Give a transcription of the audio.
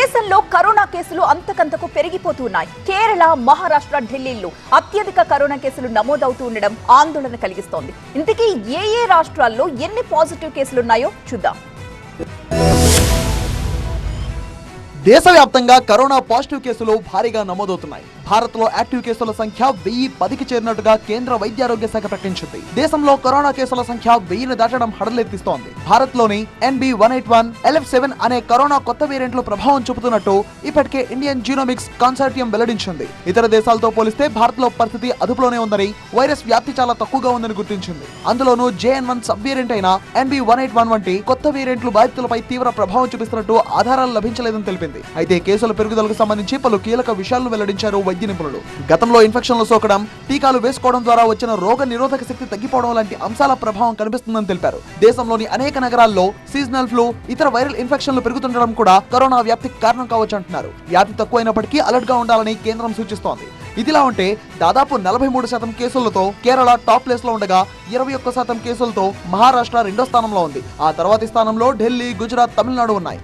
దేశంలో కరోనా కేసులు అంతకంతకు పెరిగిపోతున్నాయి. కేరళ మహారాష్ట్ర ఢిల్లీలో అత్యధిక కరోనా కేసులు నమోదవుతూ ఉండడం ఆందోళన కలిగిస్తోంది. ఇంతకీ ఏ ఏ రాష్ట్రాల్లో ఎన్ని పాజిటివ్ కేసులున్నాయో చూద్దాం. దేశవ్యాప్తంగా కరోనా పాజిటివ్ కేసులు భారీగా నమోదవుతున్నాయి. భారత్లో యాక్టివ్ కేసుల సంఖ్య వెయ్యి పదికి చేరినట్టుగా కేంద్ర వైద్యారోగ్య శాఖ ప్రకటించింది. దేశంలో కరోనా కేసుల సంఖ్య వెయ్యిని దాటడం హడలెత్తిస్తోంది. భారత్లోని NB one eight one LF seven అనే కరోనా కొత్త వేరియంట్లు ప్రభావం చూపుతున్నట్టు ఇప్పటికే ఇండియన్ జీనోమిక్స్ కన్సార్టియం వెల్లడించింది. ఇతర దేశాలతో పోలిస్తే భారత్లో పరిస్థితి అదుపులోనే ఉందని వైరస్ వ్యాప్తి చాలా తక్కువగా ఉందని గుర్తించింది. అందులోనూ జేఎన్ వన్ సబ్ వేరియంట్ అయిన ఎన్బి వన్ ఎయిట్ వన్ వంటి కొత్త వేరియంట్లు బాధితులపై తీవ్ర ప్రభావం చూపిస్తున్నట్టు ఆధారాలు లభించలేదని తెలిపింది. అయితే కేసుల పెరుగుదలకు సంబంధించి పలు కీలక విషయాలను వెల్లడించారు వైద్య నిపుణులు. గతంలో ఇన్ఫెక్షన్లు సోకడం టీకాలు వేసుకోవడం ద్వారా వచ్చిన రోగ నిరోధక శక్తి తగ్గిపోవడం లాంటి అంశాల ప్రభావం కనిపిస్తుందని తెలిపారు. దేశంలోని అనేక నగరాల్లో సీజనల్ ఫ్లూ ఇతర వైరల్ ఇన్ఫెక్షన్లు పెరుగుతుండడం కూడా కరోనా వ్యాప్తికి కారణం కావచ్చు అంటున్నారు. వ్యాప్తి తక్కువైనప్పటికీ అలర్ట్గా ఉండాలని కేంద్రం సూచిస్తోంది. ఇదిలా ఉంటే దాదాపు నలభై మూడు శాతం కేసులతో కేరళ టాప్ ప్లేస్లో ఉండగా ఇరవై ఒక్క శాతం కేసులతో మహారాష్ట్ర రెండో స్థానంలో ఉంది. ఆ తర్వాతి స్థానంలో ఢిల్లీ గుజరాత్ తమిళనాడు ఉన్నాయి.